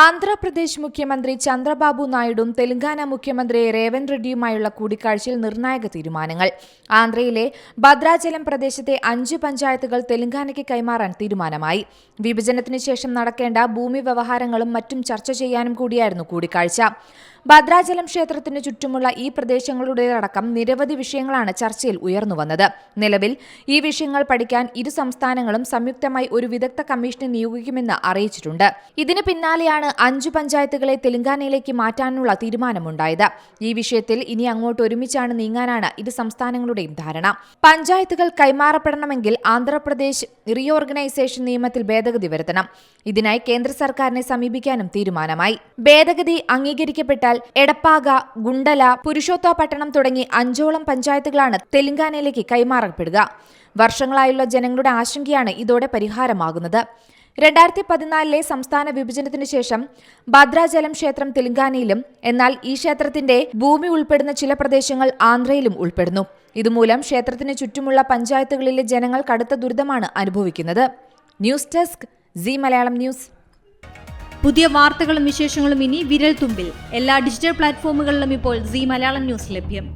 ആന്ധ്രാപ്രദേശ് മുഖ്യമന്ത്രി ചന്ദ്രബാബു നായിഡും തെലങ്കാന മുഖ്യമന്ത്രി രേവന്ത് റെഡ്ഡിയുമായുള്ള കൂടിക്കാഴ്ചയിൽ നിർണായക തീരുമാനങ്ങൾ. ആന്ധ്രയിലെ ഭദ്രാചലം പ്രദേശത്തെ അഞ്ച് പഞ്ചായത്തുകൾ തെലങ്കാനയ്ക്ക് കൈമാറാൻ തീരുമാനമായി. വിഭജനത്തിന് ശേഷം നടക്കേണ്ട ഭൂമി വ്യവഹാരങ്ങളും മറ്റും ചർച്ച ചെയ്യാനും കൂടിയായിരുന്നു കൂടിക്കാഴ്ച. ഭദ്രാചലം ക്ഷേത്രത്തിന് ചുറ്റുമുള്ള ഈ പ്രദേശങ്ങളുടേതടക്കം നിരവധി വിഷയങ്ങളാണ് ചർച്ചയിൽ ഉയർന്നുവന്നത് നിലവിൽ ഈ വിഷയങ്ങൾ പഠിക്കാൻ ഇരു സംസ്ഥാനങ്ങളും സംയുക്തമായി ഒരു വിദഗ്ധ കമ്മീഷനെ നിയോഗിക്കുമെന്ന് അറിയിച്ചിട്ടുണ്ട്. ഇതിന് പിന്നാലെയാണ് അഞ്ചു പഞ്ചായത്തുകളെ തെലങ്കാനയിലേക്ക് മാറ്റാനുള്ള തീരുമാനമുണ്ടായത്. ഈ വിഷയത്തിൽ ഇനി അങ്ങോട്ട് ഒരുമിച്ചാണ് നീങ്ങാനാണ് ഇരു സംസ്ഥാനങ്ങളുടെയും ധാരണ. പഞ്ചായത്തുകൾ കൈമാറപ്പെടണമെങ്കിൽ ആന്ധ്രാപ്രദേശ് റീഓർഗനൈസേഷൻ നിയമത്തിൽ ഭേദഗതി വരുത്തണം. ഇതിനായി കേന്ദ്ര സർക്കാരിനെ സമീപിക്കാനും തീരുമാനമായി. ഭേദഗതി അംഗീകരിക്കപ്പെട്ടാൽ എടപ്പാക ഗുണ്ടല പുരുഷോത്തപട്ടണം തുടങ്ങി അഞ്ചോളം പഞ്ചായത്തുകളാണ് തെലങ്കാനയിലേക്ക് കൈമാറപ്പെടുക. വർഷങ്ങളായുള്ള ജനങ്ങളുടെ ആശങ്കയാണ് ഇതോടെ പരിഹാരമാകുന്നത്. രണ്ടായിരത്തി പതിനാലിലെ സംസ്ഥാന വിഭജനത്തിന് ശേഷം ഭദ്രാചലം ക്ഷേത്രം തെലങ്കാനയിലും എന്നാൽ ഈ ക്ഷേത്രത്തിന്റെ ഭൂമി ഉൾപ്പെടുന്ന ചില പ്രദേശങ്ങൾ ആന്ധ്രയിലും ഉൾപ്പെടുന്നു. ഇതുമൂലം ക്ഷേത്രത്തിന് ചുറ്റുമുള്ള പഞ്ചായത്തുകളിലെ ജനങ്ങൾ കടുത്ത ദുരിതമാണ് അനുഭവിക്കുന്നത്. News desk Zee Malayalam news. പുതിയ വാർത്തകളും വിശേഷങ്ങളും ഇനി വിരൽ തുമ്പിൽ എല്ലാ ഡിജിറ്റൽ പ്ലാറ്റ്ഫോമുകളിലും ഇപ്പോൾ സി മലയാളം ന്യൂസ് ലഭ്യം.